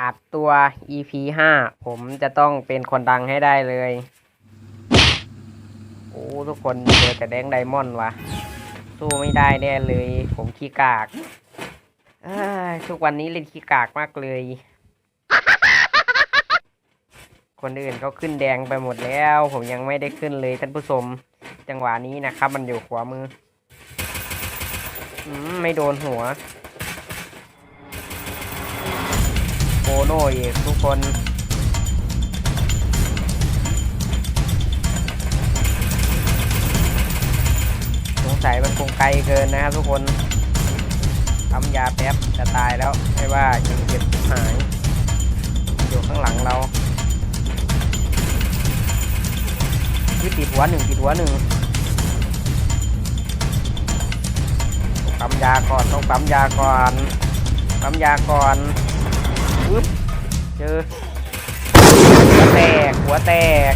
อัดตัว EP ห้าผมจะต้องเป็นคนดังให้ได้เลย โอ้ ทุกคนเจอแต่แดงไดมอนด์วะ สู้ไม่ได้แน่เลย ผมขี้กากทุกวันนี้เล่นขี้กากมากเลย คนอื่นเขาขึ้นแดงไปหมดแล้ว ผมยังไม่ได้ขึ้นเลยท่านผู้ชม จังหวะนี้นะครับ มันอยู่ขวามืออมไม่โดนหัว โน่อีกทุกคน สงสัยมันคงไกลเกินนะครับทุกคนทำยาแป๊บจะตายแล้วไม่ว่ายังเจ็บหาย อยู่ข้างหลังเราวิติดหัวหนึ่งติดหัวหนึ่งต้องปั๊มยาก่อนต้องปั๊มยาก่อนปั๊มยาก่อน ปึ๊บเจอหัวแตก หัวแตก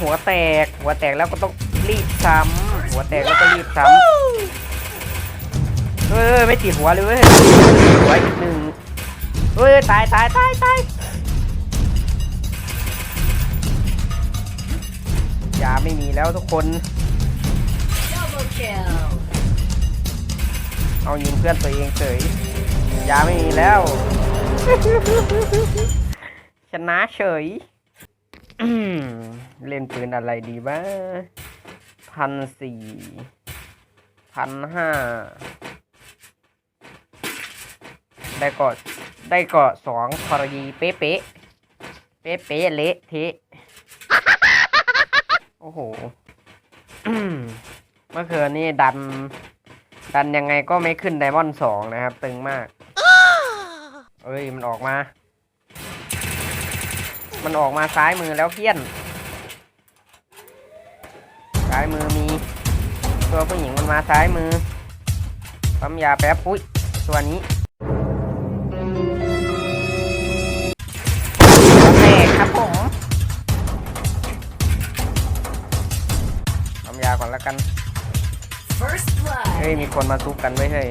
หัวแตก หัวแตกแล้วก็ต้องรีบซ้ำหัวแตกแล้วก็รีบซ้ำเฮ้ยไม่ติดหัวเลยเว้ยหัวอีกหนึ่งเฮ้ยตายตายตายตายยาไม่มีแล้วทุกคน เอายิงเพื่อนตัวเองเฉยยาไม่มีแล้ว ชนะเฉยเล่นปืนอะไรดีบ้างพันสี่พันห้าได้เกาะได้เกาะสองพอดีเป๊ะเป๊ะเป๊ะเป๊ะเละเทะโอ้โหเมื่อคืนนี้ดัน ดันยังไงก็ไม่ขึ้นไดมอนด์สองนะครับ ตึงมาก เอ้ยมันออกมา มันออกมาซ้ายมือแล้วเพี้ยน ซ้ายมือมี ตัวผู้หญิงมันมาซ้ายมือปั๊มยาแป๊บอุ้ยตัวนี้แตกครับผมปั๊มยาก่อนแล้วกัน First เฮ้ย blood. มีคนมาซุกกันไว้เฮ้ย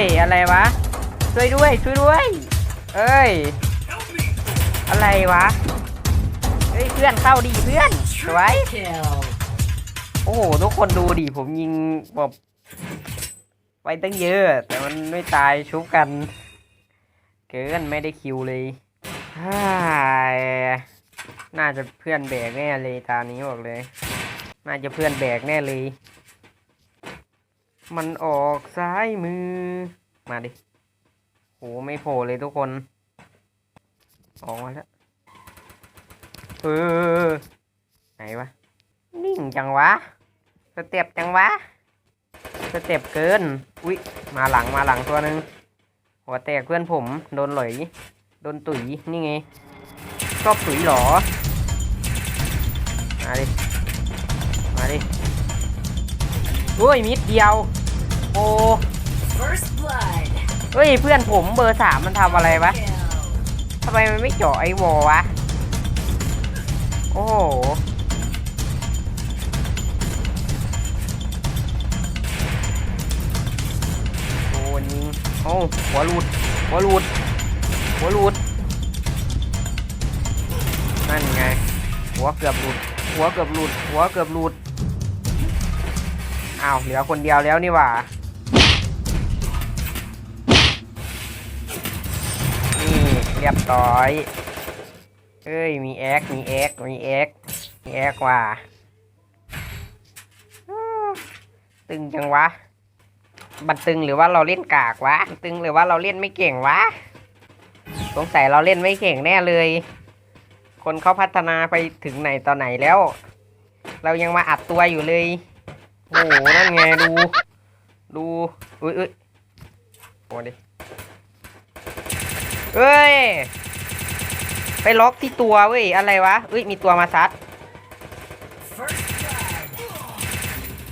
ย อะไรวะ ช่วยด้วย ช่วยด้วย เอ้ย อะไรวะ เฮ้ย เพื่อนเข้าดีเพื่อนสวยโอ้โห ทุกคนดูดิ ผมยิงแบบไปตั้งเยอะ แต่มันไม่ตายชุบกัน เกินไม่ได้คิวเลยฮ่าน่าจะเพื่อนแบกแน่เลยตานี้บอกเลย น่าจะเพื่อนแบกแน่เลย มันออกซ้ายมือ มาดิโหไม่โผล่เลยทุกคน ออกมาแล้ว เออ ไหนวะ นิ่งจังวะ สเต็ปจังวะ สเต็ปเกิน อุ๊ย มาหลังมาหลังตัวหนึ่งหัวแตกเพื่อนผม โดนหลอยโดนตุ๋ย นี่ไง ชอบตุ๋ยหรอ มาดิ มาดิ โอ้ยมิดเดียว โอ้ First blood. เฮ้ยเพื่อนผมเบอร์สามมันทำอะไรวะ Kill. ทำไมมันไม่เจาะไอ้วอลวะ โอ้โหโดนยิงโอ้าหัวหลุดหัวหลุดหัวหลุดนั่นไง หัวเกือบหลุด หัวเกือบหลุด หัวเกือบหลุด อ้าวเหลือคนเดียวแล้วนี่หว่า นี่เรียบร้อย เอ้ยมีแอคมีแอคมีแอคมีแอคว่ะอ้าตึงจังวะบันตึงหรือว่าเราเล่นกากวะ ตึงหรือว่าเราเล่นไม่เก่งวะ สงสัยเราเล่นไม่เก่งแน่เลย คนเขาพัฒนาไปถึงไหนตอนไหนแล้ว เรายังมาอัดตัวอยู่เลย หนั่นไงดู ดูอุ้ยอุ้ยโอ้ดิเอ้ย ไปล็อกที่ตัวเว้ย อะไรวะเอ้ย มีตัวมาซัด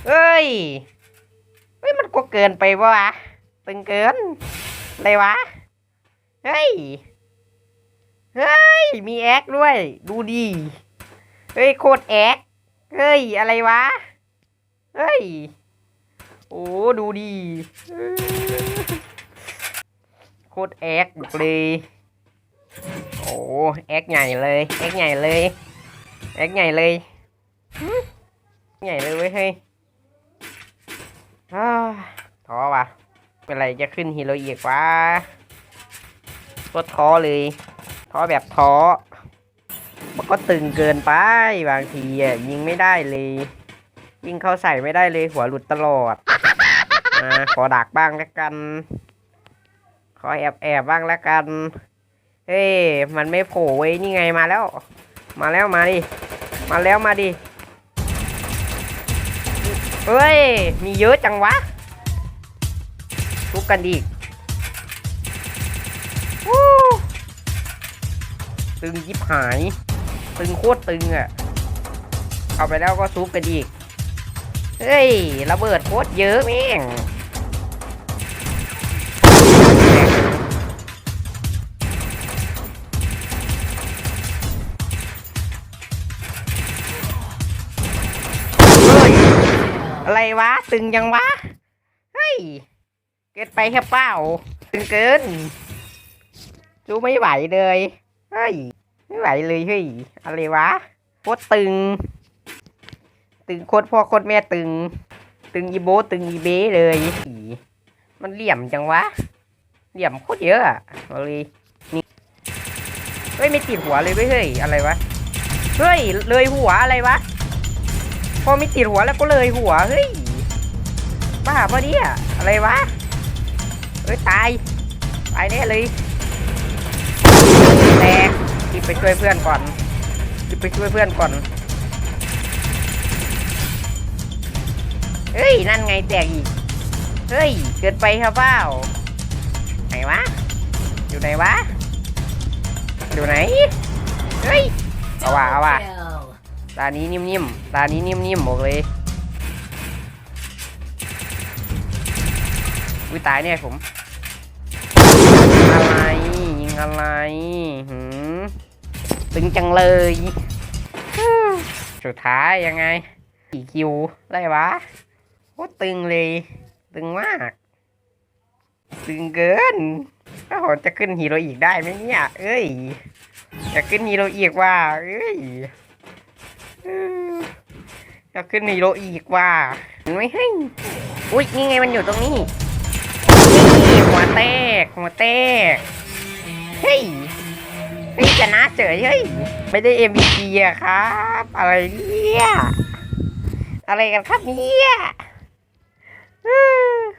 เอ้ยเฮ้ย มันก็เกินไปวะตึงเกินอะไรวะ เฮ้ย เฮ้ย มีแอคด้วย ดูดี เฮ้ย โคตรแอค เฮ้ย อะไรวะ เฮ้ย โอ้ ดูดิเออโคตรแอคเลย โอ้แอคใหญ่เลย แอคใหญ่เลย แอคใหญ่เลยใหญ่เลยเว้ยเฮ้ยท้อว่ะ เป็นไรจะขึ้นฮีโร่อีกวะก็ท้อเลยท้อแบบท้อมันก็ตึงเกินไปบางทีอะยิงไม่ได้เลย ยิงเข้าใส่ไม่ได้เลยหัวหลุดตลอดอ่าขอดักบ้างแล้วกัน ขอแอบแอบบ้างแล้วกัน เฮ้ยมันไม่โผล่เว้ยนี่ไงมาแล้ว มาแล้วมาดิ มาแล้วมาดิ เฮ้ย มีเยอะจังวะทุบกันดีกวู้ตึงยิบหาย ตึงโคตรตึงอะ่ะ เอาไปแล้วก็ซุปกันอีก เฮ้ยระเบิดโคตรเยอะแม่งเฮ้ยอะไรวะ ตึงยังวะ เฮ้ย เกินไปแค่เป้า ตึงเกินจูไม่ไหวเลย เฮ้ย ไม่ไหวเลยเฮ้ย อะไรวะโคตรตึง ตึงโคตรพ่อโคตรแม่ตึง ตึงอีโบตึงอีเบ้เลยอีมันเหลี่ยมจังวะ เหลี่ยมโคตรเยอะอะเอาเลยนี่เฮ้ยไม่ติดหัวเลยเว้ยเฮ้ยอะไรวะเฮ้ยเลยหัวอะไรวะ พอไม่ติดหัวแล้วก็เลยหัวเฮ้ยบ้าปะเนี่ยอะไรวะเฮ้ยตายตายแน่เลยแตกรีบไปช่วยเพื่อนก่อนรีบไปช่วยเพื่อนก่อน เฮ้ย นั่นไงแตกอีก เฮ้ย เกินไปครับเปล่าไหนวะ อยู่ไหนวะ อยู่ไหน เฮ้ย เอาว่ะเอาว่ะ Kill. ตานี้นิ่มๆ ตานี้นิ่มๆบอกเลยอุ้ยตายเนี่ยผม อะไร ยิงอะไรหืมตึงจังเลยฮึ่มสุดท้ายยังไงกี่คิวได้วะ โคตรตึงเลย ตึงมาก ตึงเกินถ้าผมจะขึ้นฮีโร่อีกได้ไหมเนี่ย เอ้ย จะขึ้นฮีโร่อีกว่า เอ้ยจะขึ้นฮีโร่อีกว่าเห็นไหมเฮ้ยอุ้ยนี่ไงมันอยู่ตรงนี้นี่หัวแตกหัวแตก เฮ้ยเฮ้ยชนะเฉยเฮ้ย ไม่ได้ MVP อะครับ อะไรเนี่ย อะไรกันครับเนี่ย Woo!